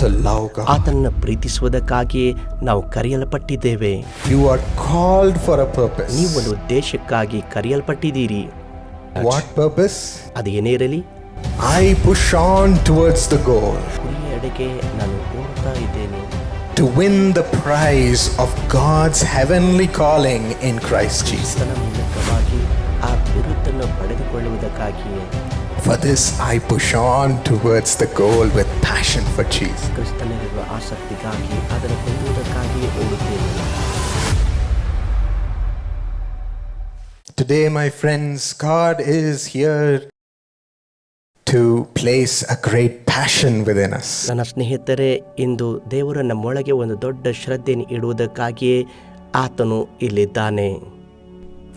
to love God. ಆತನನ್ನು ಪ್ರೀತಿಸುವುದಕ್ಕಾಗಿಯೇ ನಾವು ಕರೆಯಲ್ಪಟ್ಟಿದ್ದೇವೆ You are called for a purpose. ನೀವು ಒಂದು ಉದ್ದೇಶಕ್ಕಾಗಿ ಕರೆಯಲ್ಪಟ್ಟಿದ್ದೀರಿ What purpose? ಅದು ಏನೇ ಇರಲಿ I push on towards the goal ಗುರಿಯ ಎಡೆಗೆ ನಾನು ಓಡ್ತಾ ಇದ್ದೇನೆ to win the prize of God's heavenly calling in Christ Jesus. For this, I push on towards the goal with passion for Jesus. ಕ್ರಿಸ್ತನಲ್ಲಿರುವ ಆಸಕ್ತಿಗಾಗಿ ಅದನ್ನು ಹೊಂದುವುದಕ್ಕಾಗಿಯೇ ಓಡುತ್ತೇನೆ Today, my friends, God is here to place a great passion within us. ನನ್ನ ಸ್ನೇಹಿತರೆ ಇಂದು ದೇವರು ನಮ್ಮೊಳಗೆ ಒಂದು ದೊಡ್ಡ ಶ್ರದ್ಧೆಯನ್ನು ಇಡುವುದಕ್ಕಾಗಿಯೇ ಆತನು ಇಲ್ಲಿದ್ದಾನೆ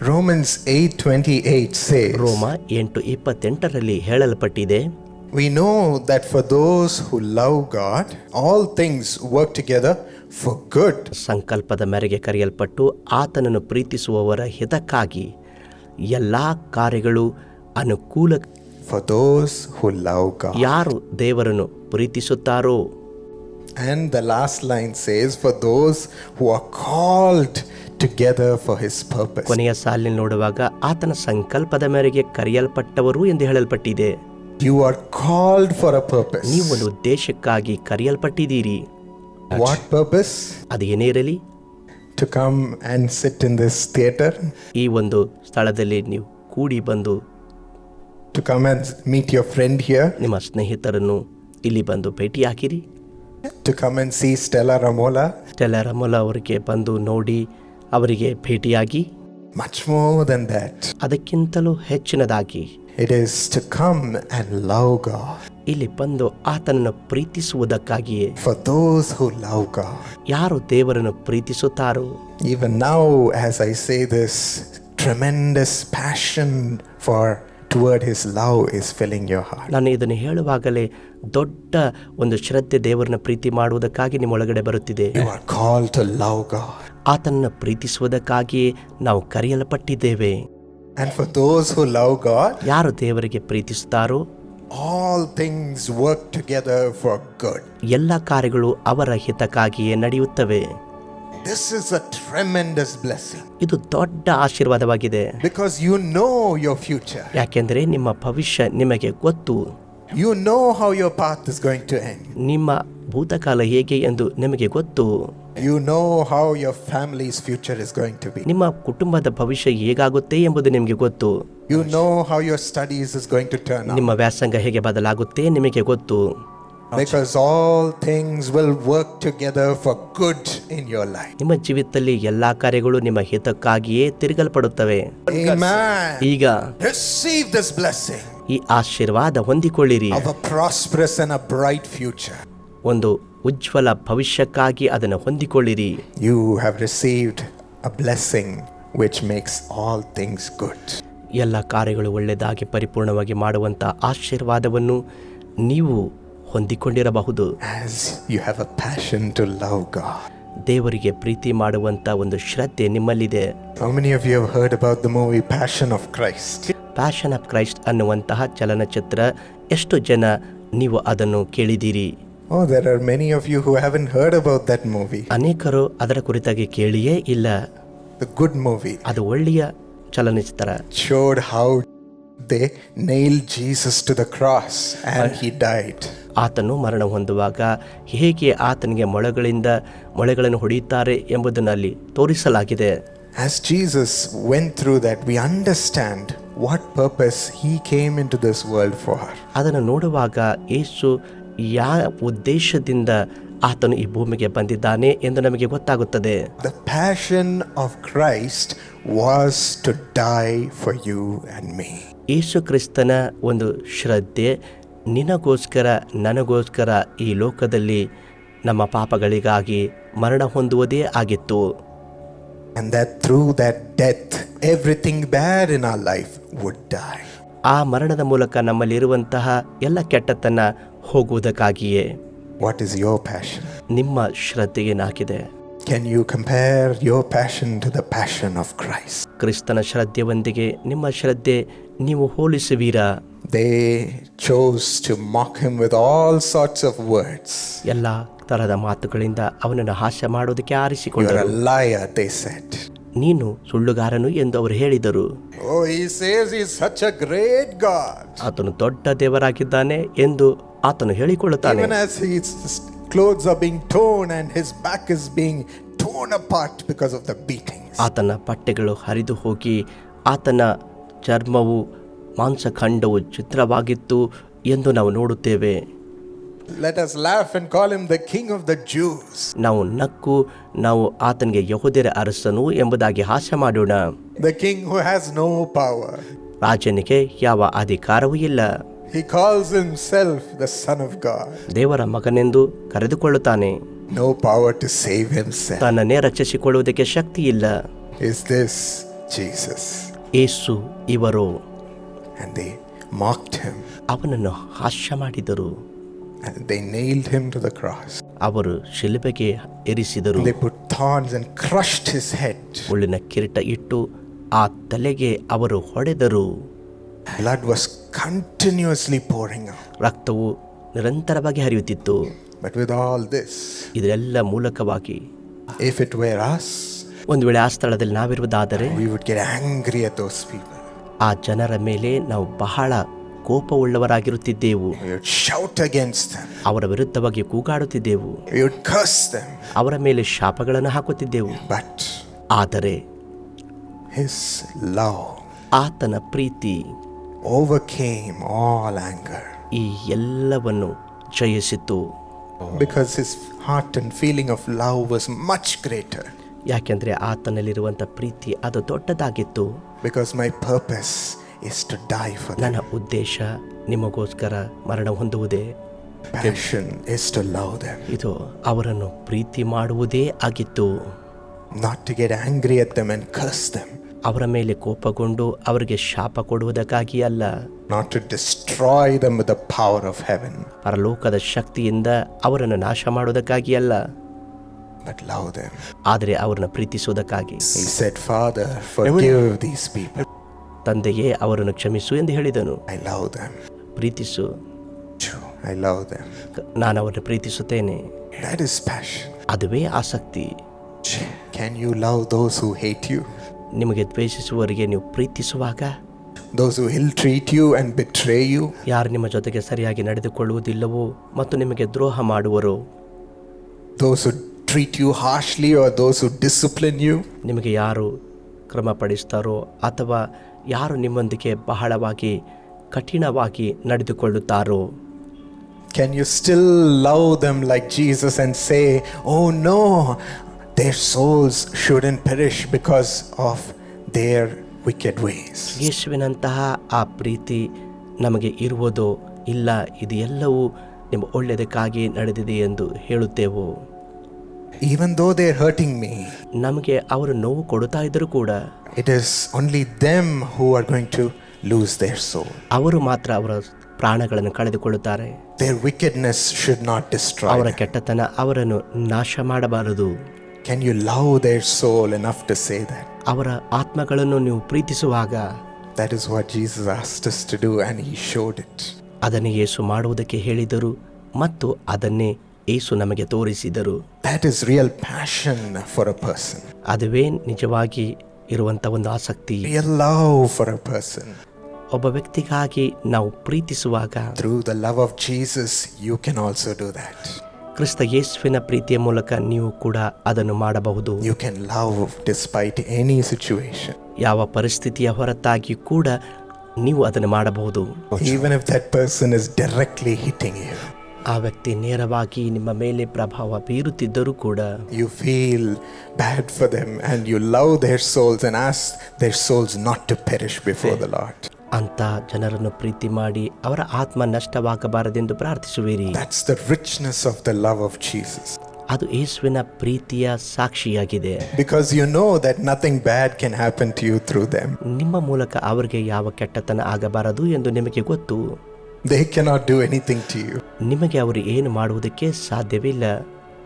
Romans 8:28 says, ರೋಮ ಎಂಟು ಇಪ್ಪತ್ತೆಂಟರಲ್ಲಿ ಹೇಳಲ್ಪಟ್ಟಿದೆ We know that for those who love God, all things work together for good. ಸಂಕಲ್ಪದ ಮೇರೆಗೆ ಕರೆಯಲ್ಪಟ್ಟು ಆತನನ್ನು ಪ್ರೀತಿಸುವವರ ಹಿತಕ್ಕಾಗಿ ಎಲ್ಲ ಕಾರ್ಯಗಳು ಅನುಕೂಲ For those who love God. ಯಾರು ದೇವರನ್ನು ಪ್ರೀತಿಸುತ್ತಾರೋ And the last line says, For those who are called together for His purpose. ಕೊನೆಯ ಸಾಲಿನಲ್ಲಿ ನೋಡುವಾಗ ಆತನ ಸಂಕಲ್ಪದ ಮೇರೆಗೆ ಕರೆಯಲ್ಪಟ್ಟವರು ಎಂದು ಹೇಳಲ್ಪಟ್ಟಿದೆ You are called for a purpose. ನೀವು ಒಂದು ಉದ್ದೇಶಕ್ಕಾಗಿ ಕರೆಯಲ್ಪಟ್ಟಿದ್ದೀರಿ What purpose? ಅದು ಏನೇ ಇರಲಿ To come and sit in this theater, ಈ ಒಂದು ಸ್ಥಳದಲ್ಲಿ ನೀವು ಕೂಡಿ ಬಂದು to come and meet your friend here, ನಿಮ್ಮ ಸ್ನೇಹಿತರನ್ನು ಇಲ್ಲಿ ಬಂದು ಭೇಟಿಯಾಗಿರಿ to come and see Stella Ramola. ಟೆಲರಮಲ ಅವರಿಗೆ ಬಂದು ನೋಡಿ ಅವರಿಗೆ ಭೇಟಿಯಾಗಿ ಮಚ್ ಮೋರ್ ದಟ್ ಅದಕ್ಕಿಂತಲೂ ಹೆಚ್ಚಿನದಾಗಿ it is to come and love God ಇಲ್ಲಿ ಬಂದು ಆತನನ್ನು ಪ್ರೀತಿಸುವುದಕ್ಕಾಗಿಯೇ for those who love God ಯಾರು ದೇವರನ್ನು ಪ್ರೀತಿಸುತ್ತಾರೋ even now as I say this tremendous passion for toward his love is filling your heart ನಾನು ಇದನ್ನು ಹೇಳುವಾಗಲೇ ದೊಡ್ಡ ಒಂದು ಶ್ರದ್ಧೆ ದೇವರನ್ನು ಪ್ರೀತಿ ಮಾಡುವುದಕ್ಕಾಗಿ ನಿಮ್ಮೊಳಗಡೆ ಬರುತ್ತಿದೆ. You are call to love God ಆತನನ್ನು ಪ್ರೀತಿಸುವುದಕ್ಕಾಗಿಯೇ ನಾವು ಕರೆಯಲ್ಪಟ್ಟಿದ್ದೇವೆ ಯಾರು ದೇವರಿಗೆ ಪ್ರೀತಿಸುತ್ತಾರೋ All things work together for good. ಎಲ್ಲ ಕಾರ್ಯಗಳು ಅವರ ಹಿತಕ್ಕಾಗಿಯೇ ನಡೆಯುತ್ತವೆ This is a tremendous blessing. ಇದು ದೊಡ್ಡ ಆಶೀರ್ವಾದವಾಗಿದೆ. Because you know your future. ಯಾಕೆಂದರೆ ನಿಮ್ಮ ಭವಿಷ್ಯ ನಿಮಗೆ ಗೊತ್ತು. You know how your path is going to end. ನಿಮ್ಮ ಭೂತಕಾಲ ಹೇಗೆ ಎಂದು ನಿಮಗೆ ಗೊತ್ತು You know how your family's future is going to be. ನಿಮ್ಮ ಕುಟುಂಬದ ಭವಿಷ್ಯ ಹೇಗಾಗುತ್ತೆ ಎಂಬುದು ನಿಮಗೆ ಗೊತ್ತು You know how your studies is going to turn out. ನಿಮ್ಮ ವ್ಯಾಸಂಗ ಹೇಗೆ ಬದಲಾಗುತ್ತೆ ನಿಮಗೆ ಗೊತ್ತು Because all things will work together for good in your life. ನಿಮ್ಮ ಜೀವಿತದಲ್ಲಿ ಎಲ್ಲಾ ಕಾರ್ಯಗಳು ನಿಮ್ಮ ಹಿತಕ್ಕಾಗಿಯೇ ತಿರುಗಲ್ಪಡುತ್ತವೆ. ಈಗ Receive this blessing ಈ ಆಶೀರ್ವಾದ ಹೊಂದಿಕೊಳ್ಳಿರಿ. ಬ್ರೈಟ್ ಫ್ಯೂಚರ್ ಒಂದು ಉಜ್ವಲ ಭವಿಷ್ಯಕ್ಕಾಗಿ ಅದನ್ನು ಹೊಂದಿಕೊಳ್ಳಿರಿ. You have received a blessing which makes all things good ಎಲ್ಲ ಕಾರ್ಯಗಳು ಒಳ್ಳೆಯದಾಗಿ ಪರಿಪೂರ್ಣವಾಗಿ ಮಾಡುವಂಥ ಆಶೀರ್ವಾದವನ್ನು ನೀವು ಹೊಂದಿಕೊಂಡಿರಬಹುದು. You have a passion to love God ದೇವರಿಗೆ ಪ್ರೀತಿ ಮಾಡುವಂತ ಒಂದು ಶ್ರದ್ಧೆ ನಿಮ್ಮಲ್ಲಿದೆ How many of you have heard about the movie Passion of Christ? Passion of Christ ಅನ್ನುವಂತಹ ಚಲನಚಿತ್ರ ಎಷ್ಟು ಜನ ನೀವು ಅದನ್ನು ಕೇಳಿದ್ದೀರಿ Oh, there are many of you who haven't heard about that movie. ಅನೇಕರು ಅದರ ಕುರಿತಾಗಿ ಕೇಳಿಯೇ ಇಲ್ಲ The good movie ಅದು ಒಳ್ಳೆಯ ಚಲನಚಿತ್ರ showed how they nailed Jesus to the cross and he died. ಆತನು ಮರಣ ಹೊಂದುವಾಗ ಹೇಗೆ ಆತನಿಗೆ ಮೊಳೆಗಳಿಂದ ಮೊಳೆಗಳನ್ನು ಹೊಡೆಯುತ್ತಾರೆ ಎಂಬುದನ್ನು ಅಲ್ಲಿ ತೋರಿಸಲಾಗಿದೆ As Jesus went through that, we understand what purpose he came into this world for. ಅದನ್ನು ನೋಡುವಾಗ ಯೇಸು ಯಾವ ಉದ್ದೇಶದಿಂದ ಆತನು ಈ ಭೂಮಿಗೆ ಬಂದಿದ್ದಾನೆ ಎಂದು ನಮಗೆ ಗೊತ್ತಾಗುತ್ತದೆ The passion of Christ was to die for you and me. ಯೇಸು ಕ್ರಿಸ್ತನ ಒಂದು ಶ್ರದ್ಧೆ ನಿನಗೋಸ್ಕರ ನನಗೋಸ್ಕರ ಈ ಲೋಕದಲ್ಲಿ ನಮ್ಮ ಪಾಪಗಳಿಗಾಗಿ ಮರಣ ಹೊಂದುವುದೇ ಆಗಿತ್ತು. And that through that death, everything bad in our life would die. ಆ ಮರಣದ ಮೂಲಕ ನಮ್ಮಲ್ಲಿರುವಂತಹ ಎಲ್ಲ ಕೆಟ್ಟತನ ಹೋಗುವುದಕ್ಕಾಗಿಯೇ ವಾಟ್ ಇಸ್ ಯೋರ್ ಪ್ಯಾಷನ್ ನಿಮ್ಮ ಶ್ರದ್ಧೆ ಏನಾಗಿದೆ? Can you compare your passion to the passion of Christ ಕ್ರಿಸ್ತನ ಶ್ರದ್ಧೆಯೊಂದಿಗೆ ನಿಮ್ಮ ಶ್ರದ್ಧೆ ನೀವು ಹೋಲಿಸುವೀರಾ? They chose to mock him with all sorts of words ಎಲ್ಲ ತರಹದ ಮಾತುಗಳಿಂದ ಅವನನ್ನು ಹಾಸ್ಯ ಮಾಡೋದಕ್ಕೆ ಆರಿಸಿಕೊಂಡರು. ಲಾಯರ್ ದೇ ಸೆಟ್ ನೀನು ಸುಳ್ಳುಗಾರನು ಎಂದು ಅವರು ಹೇಳಿದರು. ಓ he says he is such a great God ಆತನು ದೊಡ್ಡ ದೇವರಾಗಿದ್ದಾನೆ ಎಂದು ಆತನು ಹೇಳಿಕೊಳ್ಳುತ್ತಾನೆ. Even as he is clothes are being torn and his back is being torn apart because of the beating ಆತನ ಪಟ್ಟೆಗಳು ಹರಿದು ಹೋಗಿ ಆತನ ಚರ್ಮವು ಮಾಂಸಖಂಡವು ಚಿತ್ರವಾಗಿತ್ತು ಎಂದು ನಾವು ನೋಡುತ್ತೇವೆ Let us laugh and call him the King of the Jews. ನಾವು ನಕ್ಕು ನಾವು ಆತನಿಗೆ ಯಹೋದರ ಅರಸನು ಎಂಬುದಾಗಿ ಹಾಸ್ಯ ಮಾಡೋಣ The King who has no power. ರಾಜನಿಗೆ ಯಾವ ಅಧಿಕಾರವೂ ಇಲ್ಲ He calls himself the Son of God. ದೇವರ ಮಗನೆಂದು ಕರೆದುಕೊಳ್ಳುತ್ತಾನೆ No power to save himself. ತನ್ನನ್ನೇ ರಕ್ಷಿಸಿಕೊಳ್ಳುವುದಕ್ಕೆ ಶಕ್ತಿ ಇಲ್ಲ Is this Jesus? ಏಸು ಇವರು And they mocked him ಅವನನ್ನು ಹಾಸ್ಯ ಮಾಡಿದರು and they nailed him to the cross. ಅವರು ಶಿಲುಬೆಗೆ ಇರಿಸಿದರು They put thorns and crushed his head. ಮುಳ್ಳಿನ ಕಿರೀಟ ಇಟ್ಟು ಆ ತಲೆಗೆ ಅವರು ಹೊಡೆದರು Blood was continuously pouring out. ರಕ್ತವು ನಿರಂತರವಾಗಿ ಹರಿಯುತ್ತಿತ್ತು But with all this, ಇದೆಲ್ಲ ಮೂಲಕವಾಗಿ if it were us, ಒಂದು ವೇಳೆ ಆ ಸ್ಥಳದಲ್ಲಿ ನಾವಿರುವುದಾದರೆ. ಆ ಜನರ ಮೇಲೆ ನಾವು ಬಹಳ ಕೋಪವುಳ್ಳವರಾಗಿರುತ್ತಿದ್ದೆವು. ಅವರ ವಿರುದ್ಧವಾಗಿ ಕೂಗಾಡುತ್ತಿದ್ದೆವು. ಅವರ ಮೇಲೆ ಶಾಪಗಳನ್ನು ಹಾಕುತ್ತಿದ್ದೆವು But ಆದರೆ love ಆತನ ಪ್ರೀತಿ all anger ಈ ಎಲ್ಲವನ್ನು ಜಯಿಸಿತು because his heart and feeling of love was much greater. ಯಾಕೆಂದರೆ ಆತನಲ್ಲಿರುವಂಥ ಪ್ರೀತಿ ಅದು ದೊಡ್ಡದಾಗಿತ್ತು. ಬಿಕಾಸ್ ಮೈ ಪರ್ಪಸ್ ಎಷ್ಟು ಟು ಡೈ ನನ್ನ ಉದ್ದೇಶ ನಿಮಗೋಸ್ಕರ ಮರಣ ಹೊಂದುವುದೇ. Passion is to love them ಇದು ಅವರನ್ನು ಪ್ರೀತಿ ಮಾಡುವುದೇ ಆಗಿತ್ತು. Not to get angry at them and curse ಅವರ ಮೇಲೆ ಕೋಪಗೊಂಡು ಅವರಿಗೆ ಶಾಪ ಕೊಡುವುದಕ್ಕಾಗಿ ಅಲ್ಲ. Not to destroy them with the power of heaven ಪರಲೋಕದ ಶಕ್ತಿಯಿಂದ ಅವರನ್ನು ನಾಶ ಮಾಡುವುದಕ್ಕಾಗಿ ಅಲ್ಲ. But love them. ಆದರೆ ಅವರನ್ನು ಪ್ರೀತಿಸುವುದಕ್ಕಾಗಿ He said, Father, forgive these people. ತಂದೆಯೇ ಅವರನ್ನು ಕ್ಷಮಿಸು ಎಂದು ಹೇಳಿದನು I love them. ಪ್ರೀತಿಸು I love them. ನಾನು ಅವರನ್ನು ಪ್ರೀತಿಸುತ್ತೇನೆ That is passion. ಅದುವೇ ಆಸಕ್ತಿ Can you love those who hate you? ನಿಮಗೆ ದ್ವೇಷಿಸುವವರಿಗೆ ನೀವು ಪ್ರೀತಿಸುವಾಗ Those who ill treat you and betray you? ಯಾರು ನಿಮ್ಮ ಜೊತೆಗೆ ಸರಿಯಾಗಿ ನಡೆದುಕೊಳ್ಳುವುದಿಲ್ಲವೋ ಮತ್ತು ನಿಮಗೆ ದ್ರೋಹ ಮಾಡುವರೋ Those who treat you harshly are those who discipline you ನಿಮಗೆ ಯಾರು ಕ್ರಮ ಪಡಿಸ್ತಾರೋ ಅಥವಾ ಯಾರು ನಿಮ್ಮೊಂದಿಗೆ ಬಹಳವಾಗಿ ಕಠಿಣವಾಗಿ ನಡೆದುಕೊಳ್ಳುತ್ತಾರೋ? Can you still love them like Jesus and say oh no their souls should in perish because of their wicked ways ಯೇಶುವಿನಂತಹ ಆ ಪ್ರೀತಿ ನಮಗೆ ಇರುವುದೋ ಇಲ್ಲ ಇದು ಎಲ್ಲವೂ ನಿಮ್ಮ ಒಳ್ಳೆಯದಕ್ಕಾಗಿ ನಡೆದಿದೆ ಎಂದು ಹೇಳುತ್ತೇವೋ? Even though they're hurting me, ನಮಗೆ ಅವರು ನೋವು ಕೊಡುತ್ತಾ ಇದ್ದರೂ ಕೂಡ it is only them who are going to lose their soul. ಅವರು ಮಾತ್ರ ಅವರ ಪ್ರಾಣಗಳನ್ನು ಕಳೆದುಕೊಳ್ಳುತ್ತಾರೆ Their wickedness should not destroy ಅವರ them. ಕೆಟ್ಟತನ ಅವರನ್ನು ನಾಶ ಮಾಡಬಾರದು Can you love their soul enough to say that? ಅವರ ಆತ್ಮಗಳನ್ನು ನೀವು ಪ್ರೀತಿಸುವಾಗ That is what Jesus asked us to do, and He showed it. ಅದನ್ನೇ ಯೇಸು ಮಾಡುವುದಕ್ಕೆ ಹೇಳಿದರು ಮತ್ತು ಅದನ್ನೇ ಏಸು ನಮಗೆ ತೋರಿಸಿದರು. That is real passion for a person ಅದುವೇ ನಿಜವಾಗಿ ಇರುವಂತ ಒಂದು ಆಸಕ್ತಿ. ಲವ್ ಫಾರ್ ಅ ಪರ್ಸನ್ ಒಬ್ಬ ವ್ಯಕ್ತಿಗಾಗಿ ನಾವು ಪ್ರೀತಿಸುವಾಗ through the love of Jesus you can also do that Krista ಯೇಸುವಿನ ಪ್ರೀತಿಯ ಮೂಲಕ ನೀವು ಕೂಡ ಅದನ್ನು ಮಾಡಬಹುದು. You can love despite any situation ಯಾವ ಪರಿಸ್ಥಿತಿಯ ಹೊರತಾಗಿ ಕೂಡ ನೀವು ಅದನ್ನು ಮಾಡಬಹುದು. Even if that person is directly hitting you ಆ ವ್ಯಕ್ತಿ ನೇರವಾಗಿ ನಿಮ್ಮ ಮೇಲೆ ಪ್ರಭಾವ ಬೀರುತ್ತಿದ್ದರೂ ಕೂಡ you feel bad for them and you love their souls and as their souls not to perish before the Lord. ಅಂತ ಜನರನ್ನು ಪ್ರೀತಿ ಮಾಡಿ ಅವರ ಆತ್ಮ ನಷ್ಟವಾಗಬಾರದೆಂದು ಪ್ರಾರ್ಥಿಸುವಿರಿ. That's the richness of the love of Jesus ಅದು ಯೇಸುವಿನ ಪ್ರೀತಿಯ ಸಾಕ್ಷಿಯಾಗಿದೆ. Because you know that nothing bad can happen to you through them ನಿಮ್ಮ ಮೂಲಕ ಅವರಿಗೆ ಯಾವ ಕೆಟ್ಟತನ ಆಗಬಾರದು ಎಂದು ನಿಮಗೆ ಗೊತ್ತು. They cannot do anything to you. ನಿಮಗೆ ಅವರು ಏನು ಮಾಡುವುದಕ್ಕೆ ಸಾಧ್ಯವಿಲ್ಲ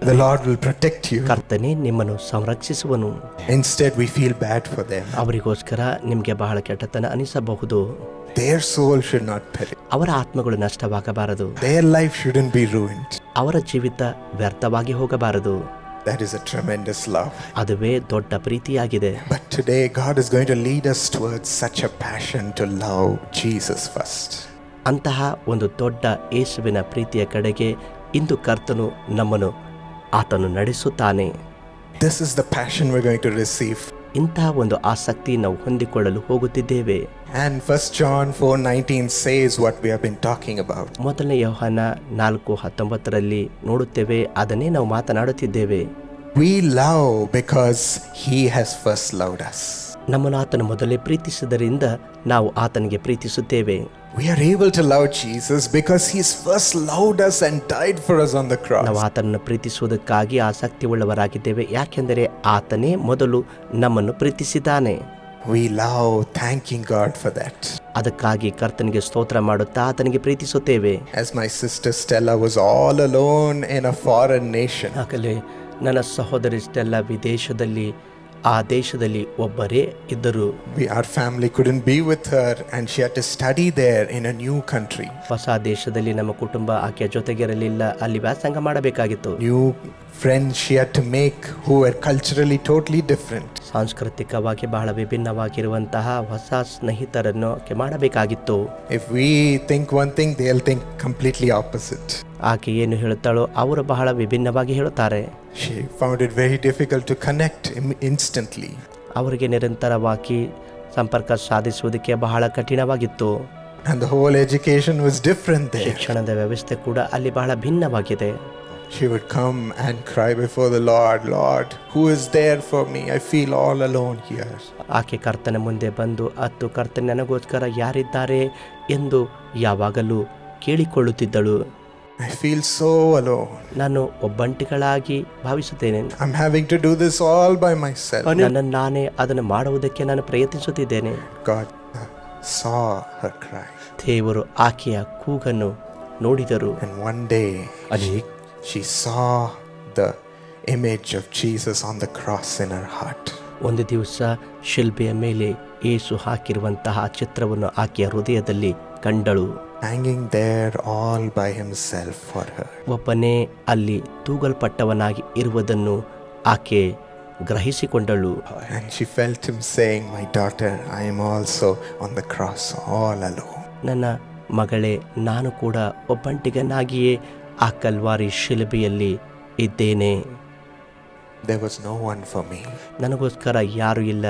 The Lord will protect you. ಕರ್ತನೆ ನಿಮ್ಮನ್ನು ಸಂರಕ್ಷಿಸುವನು Instead, we feel bad for them. ಅವರಿಗೋಸ್ಕರ ನಿಮಗೆ ಬಹಳ ಕೆಟ್ಟತನ ಅನಿಸಬಹುದು Their soul should not perish. ಅವರ ಆತ್ಮಗಳು ನಷ್ಟವಾಗಬಾರದು Their life shouldn't be ruined. ಅವರ ಜೀವಿತ ವ್ಯರ್ಥವಾಗಿ ಹೋಗಬಾರದು That is a tremendous love. ಅದುವೇ ದೊಡ್ಡ ಪ್ರೀತಿಯಾಗಿದೆ But today, God is going to lead us towards such a passion to love Jesus first. ಅಂತಹ ಒಂದು ದೊಡ್ಡ ಯೇಸುವಿನ ಪ್ರೀತಿಯ ಕಡೆಗೆ ಇಂದು ಕರ್ತನು ನಮ್ಮನ್ನು ಆತನು ನಡೆಸುತ್ತಾನೆ. This is the passion we're going to receive ಇಂತಹ ಒಂದು ಆಸಕ್ತಿ ನಾವು ಹೊಂದಿಕೊಳ್ಳಲು ಹೋಗುತ್ತಿದ್ದೇವೆ. And 1 John 4:19 says what we have been talking about. ಮೊದಲನೇ ಯೋಹಾನ 4:19 ರಲ್ಲಿ ನೋಡುತ್ತೇವೆ ಅದನ್ನೇ ನಾವು ಮಾತನಾಡುತ್ತಿದ್ದೇವೆ. We love because he has first loved us. ನಮ್ಮನ್ನು ಆತನು ಮೊದಲೇ ಪ್ರೀತಿಸಿದರಿಂದ ನಾವು ಆತನಿಗೆ ಪ್ರೀತಿಸುತ್ತೇವೆ. We are able to love Jesus because he's first loved us and died for us on the ನಾವು cross. ಆತನನ್ನು ಪ್ರೀತಿಸುವುದಕ್ಕಾಗಿ ಆಸಕ್ತಿ ಉಳ್ಳವರಾಗಿದ್ದೇವೆ ಯಾಕೆಂದರೆ ಆತನೇ ಮೊದಲು ನಮ್ಮನ್ನು ಪ್ರೀತಿಸಿದ್ದಾನೆ We love thanking God for that. ಅದಕ್ಕಾಗಿ ಕರ್ತನಿಗೆ ಸ್ತೋತ್ರ ಮಾಡುತ್ತಾ ಆತನಿಗೆ ಪ್ರೀತಿಸುತ್ತೇವೆ As my sister Stella was all alone in a foreign nation, ಆಗಲೇ ನನ್ನ ಸಹೋದರಿ ಸ್ಟೆಲ್ಲ ವಿದೇಶದಲ್ಲಿ ಆ ದೇಶದಲ್ಲಿ ಒಬ್ಬರೇ ಇದ್ದರು our family couldn't couldn't be with her and she had to study there in a new country. ಹೊಸ ದೇಶದಲ್ಲಿ ನಮ್ಮ ಕುಟುಂಬ ಆಕೆಯ ಜೊತೆಗಿರಲಿಲ್ಲ ಅಲ್ಲಿ ವ್ಯಾಸಂಗ ಮಾಡಬೇಕಾಗಿತ್ತು new friend she had to make who were culturally totally different. ಸಾಂಸ್ಕೃತಿಕವಾಗಿ ಬಹಳ ವಿಭಿನ್ನವಾಗಿರುವಂತಹ ಹೊಸ ಸ್ನೇಹಿತರನ್ನು ಮಾಡಬೇಕಾಗಿತ್ತು. If we think one thing they'll think completely opposite ಆಕೆ ಏನು ಹೇಳುತ್ತಾಳೋ ಅವರು ಬಹಳ ವಿಭಿನ್ನವಾಗಿ ಹೇಳುತ್ತಾರೆ. She found it very difficult to connect instantly ಅವರಿಗೆ ನಿರಂತರವಾಗಿ ಸಂಪರ್ಕ ಸಾಧಿಸುವುದಕ್ಕೆ ಬಹಳ ಕಠಿಣವಾಗಿತ್ತು. ಶಿಕ್ಷಣದ ವ್ಯವಸ್ಥೆ ಕೂಡ ಅಲ್ಲಿ ಬಹಳ ಭಿನ್ನವಾಗಿದೆ. She would come and cry before the Lord, Lord, who is there for me? I feel all alone here. ಆಕೆ ಕರ್ತನ ಮುಂದೆ ಬಂದು ಅತ್ತು ಕರ್ತನ ನನಗೋಸ್ಕರ ಯಾರಿದ್ದಾರೆ ಎಂದು ಯಾವಾಗಲೂ ಕೇಳಿಕೊಳ್ಳುತ್ತಿದ್ದಳು I feel so alone. ನಾನು ಒಬ್ಬಂಟಿಗಳಾಗಿ ಭಾವಿಸುತ್ತೇನೆ I'm having to do this all by myself. ನನ್ನನ್ನು ನಾನೇ ಅದನ್ನು ಮಾಡುವುದಕ್ಕೆ ನಾನು ಪ್ರಯತ್ನಿಸುತ್ತಿದ್ದೇನೆ God uh, saw her cry. ದೇವರು ಆಕೆಯ ಕೂಗನ್ನು ನೋಡಿದರು And one day, ಅನೇಕ she saw the image of Jesus on the cross in her heart. ಒಂದು ದಿವಸ ಶಿಲ್ಬೆಯ ಮೇಲೆ ಏಸು ಹಾಕಿರುವಂತಹ ಚಿತ್ರವನ್ನು ಆಕೆಯ ಹೃದಯದಲ್ಲಿ ಕಂಡಳು hanging there all by himself for her. ಒಬ್ಬನೇ ಅಲ್ಲಿ ತೂಗಲ್ಪಟ್ಟವನಾಗಿ ಇರುವುದನ್ನು ಆಕೆ ಗ್ರಹಿಸಿಕೊಂಡಳು And she felt him saying, My daughter, I am also on the cross all alone. ನನ್ನ ಮಗಳೇ ನಾನು ಕೂಡ ಒಬ್ಬಂಟಿಗನಾಗಿಯೇ ಆ ಕಲ್ವಾರಿ ಶಿಲುಬೆಯಲ್ಲಿ ಇದ್ದೇನೆ There was no one for me, ನನಗೋಸ್ಕರ ಯಾರೂ ಇಲ್ಲ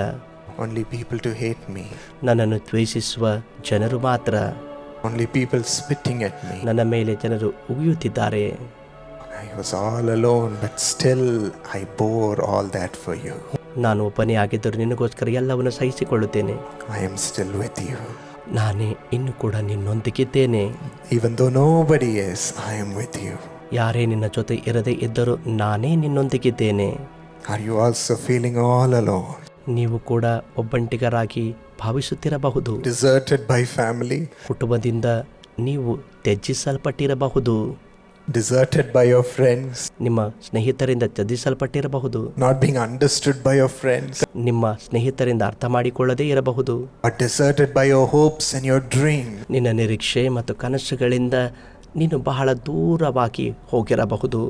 only people to hate me, ನನ್ನನ್ನು ದ್ವೇಷಿಸುವ ಜನರು ಮಾತ್ರ only people spitting at me. ನನ್ನ ಮೇಲೆ ಜನರು ಉಗಿಯುತ್ತಿದ್ದಾರೆ I was all alone, but still I bore all that for you. ನಾನು ಒಬ್ಬನೇ ಆಗಿದ್ದರೂ ನಿನಗೋಸ್ಕರ ಎಲ್ಲವನ್ನು ಸಹಿಸಿಕೊಳ್ಳುತ್ತೇನೆ I am still with you. ನಾನೇ ಇನ್ನು ಕೂಡ ನಿನ್ನೊಂದಿಗಿದ್ದೇನೆ Even though nobody is, I am with you. ಯಾರೇ ನಿನ್ನ ಜೊತೆ ಇರದೇ ಇದ್ದರೂ ನಾನೇ ನಿನ್ನೊಂದಿಗಿದ್ದೇನೆ Are you also feeling all alone? ನೀವು ಕೂಡ ಒಬ್ಬಂಟಿಗರಾಗಿ ಭಾವಿಸುತ್ತಿರಬಹುದು Deserted by family? ಕುಟುಂಬದಿಂದ ನೀವು ತ್ಯಜಿಸಲ್ಪಟ್ಟಿರಬಹುದು Deserted by your friends? ನಿಮ್ಮ ಸ್ನೇಹಿತರಿಂದ ತ್ಯಜಿಸಲ್ಪಟ್ಟಿರಬಹುದು Not being understood by your friends? ನಿಮ್ಮ ಸ್ನೇಹಿತರಿಂದ ಅರ್ಥ ಮಾಡಿಕೊಳ್ಳದೇ ಇರಬಹುದು but deserted by your hopes and your dreams? ನಿನ್ನ ನಿರೀಕ್ಷೆ ಮತ್ತು ಕನಸುಗಳಿಂದ ನೀನು ಬಹಳ ದೂರವಾಗಿ ಹೋಗಿರಬಹುದು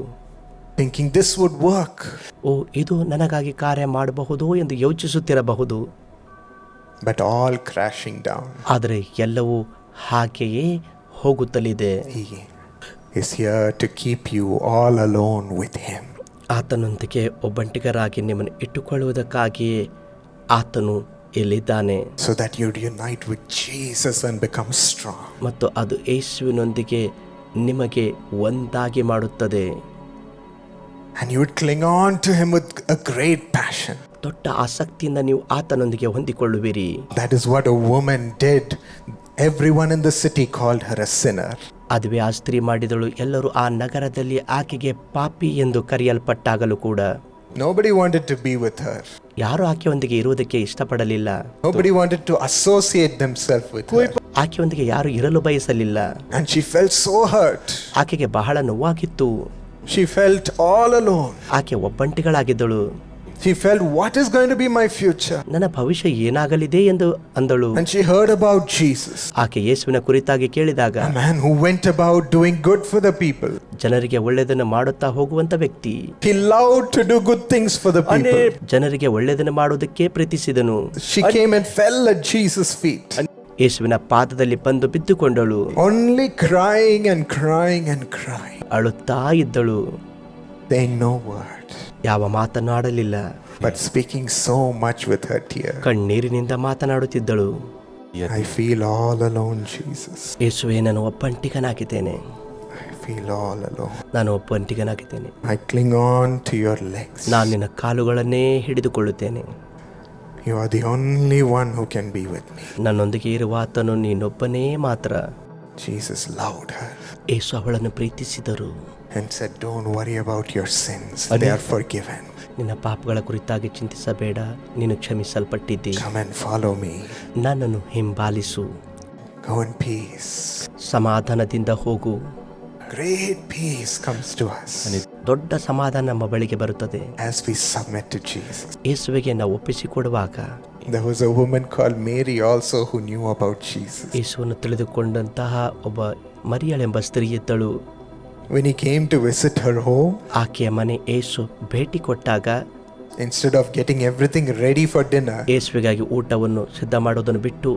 Thinking this would work. ಓ ಇದು ನನಗಾಗಿ ಕಾರ್ಯ ಮಾಡಬಹುದು ಎಂದು ಯೋಚಿಸುತ್ತಿರಬಹುದು But all crashing down. ಆದರೆ ಎಲ್ಲವೂ ಹಾಗೆಯೇ ಹೋಗುತ್ತಲಿದೆ He is here to keep you all alone with Him. ಆತನೊಂದಿಗೆ ಒಬ್ಬಂಟಿಗರಾಗಿ ನಿಮ್ಮನ್ನು ಇಟ್ಟುಕೊಳ್ಳುವುದಕ್ಕಾಗಿಯೇ ಆತನು ellidane so that you'd unite with Jesus and become strong. ಮತ್ತು ಅದು ಯೇಸುವಿನೊಂದಿಗೆ ನಿಮಗೆ ಒಂದಾಗಿ ಮಾಡುತ್ತದೆ And you would cling on to Him with a great passion. ದೊಡ್ಡ ಆಸಕ್ತಿಯಿಂದ ನೀವು ಆತನೊಂದಿಗೆ ಹೊಂದಿಕೊಳ್ಳುವಿರಿ That is what a woman did. Everyone in the city called her a sinner. ಅದುವೇ ಆ ಸ್ತ್ರೀ ಮಾಡಿದಳು ಎಲ್ಲರೂ ಆ ನಗರದಲ್ಲಿ ಆಕೆಗೆ ಪಾಪಿ ಎಂದು ಕರೆಯಲ್ಪಟ್ಟಾಗಲೂ ಕೂಡ Nobody wanted to be with her. ಯಾರು ಆಕೆಯೊಂದಿಗೆ ಇರುವುದಕ್ಕೆ ಇಷ್ಟಪಡಲಿಲ್ಲ Nobody wanted to associate themselves with her. ಆಕೆಯೊಂದಿಗೆ ಯಾರು ಇರಲು ಬಯಸಲಿಲ್ಲ And she felt so hurt. ಆಕೆಗೆ ಬಹಳ ನೋವಾಗಿತ್ತು She felt all alone. ಆಕೆ ಒಬ್ಬಂಟಿಗಳಾಗಿದ್ದಳು She felt, What is going to be my future? ನನ್ನ ಭವಿಷ್ಯ ಏನಾಗಲಿದೆ ಎಂದು ಅಂದಳು And she heard about Jesus, ಆಕೆ ಯೇಸುವಿನ ಕುರಿತಾಗಿ ಕೇಳಿದಾಗ a man who went about doing good for the people. ಜನರಿಗೆ ಒಳ್ಳೆಯದನ್ನು ಮಾಡುತ್ತಾ ಹೋಗುವಂತ ವ್ಯಕ್ತಿ He loved to do good things for the people. ಜನರಿಗೆ ಒಳ್ಳೆಯದನ್ನು ಮಾಡುವುದಕ್ಕೆ ಪ್ರೀತಿಸಿದನು She came and fell at Jesus' feet, ಯೇಸುವಿನ ಪಾದದಲ್ಲಿ ಬಂದು ಬಿದ್ದುಕೊಂಡಳು only crying and crying and crying, ಅಳುತ್ತಾ ಇದ್ದಳು saying no word, ಯಾವ ಮಾತನಾಡಲಿಲ್ಲ but speaking so much with her tears. ಕಣ್ಣೀರಿನಿಂದ ಮಾತನಾಡುತ್ತಿದ್ದಳು I feel all alone, Jesus. ಯೇಸುವೇ ನಾನು ಒಬ್ಬಂಟಿಗನಾಗಿದ್ದೇನೆ I feel all alone. ನಾನು ಒಬ್ಬಂಟಿಗನಾಗಿದ್ದೇನೆ I cling on to your legs. ನಾನು ನಿನ್ನ ಕಾಲುಗಳನ್ನೇ ಹಿಡಿದುಕೊಳ್ಳುತ್ತೇನೆ You are the only one who can be with me. ನನ್ನೊಂದಿಗೆ ಇರುವ ಆತನು ನೀನೊಬ್ಬನೇ ಮಾತ್ರ Jesus loved her ಯೇಸು ಅವಳನ್ನು ಪ್ರೀತಿಸಿದರು and said, Don't worry about your sins, they are forgiven. ನಿನ್ನ ಪಾಪಗಳ ಕುರಿತಾಗಿ ಚಿಂತಿಸಬೇಡ ನೀನು ಕ್ಷಮಿಸಲ್ಪಟ್ಟಿದ್ದಿ Come and follow me. ನನ್ನನ್ನು ಹಿಂಬಾಲಿಸು Go in peace. ಸಮಾಧಾನದಿಂದ ಹೋಗು Great peace comes to us ದೊಡ್ಡ ಸಮಾಧಾನ ನಮ್ಮ ಬಳಿಗೆ ಬರುತ್ತದೆ as we submit to Jesus. ಯೇಸುವಿಗೆ ನಾವು ಒಪ್ಪಿಸಿಕೊಡುವಾಗ There was a woman called Mary also who knew about Jesus. ಯೇಸುವನ್ನು ತಿಳಿದುಕೊಂಡಂತಹ ಒಬ್ಬ ಮರಿಯಳೆಂಬ ಎಂಬ ಇದ್ದಳು When he came to visit her home, ಆಕೆಯ ಮನೆ ಏಸು ಭೇಟಿ ಕೊಟ್ಟಾಗ instead of getting everything ready for dinner, ಯೇಸುವಿಗಾಗಿ ಊಟವನ್ನು ಸಿದ್ಧ ಮಾಡೋದನ್ನು ಬಿಟ್ಟು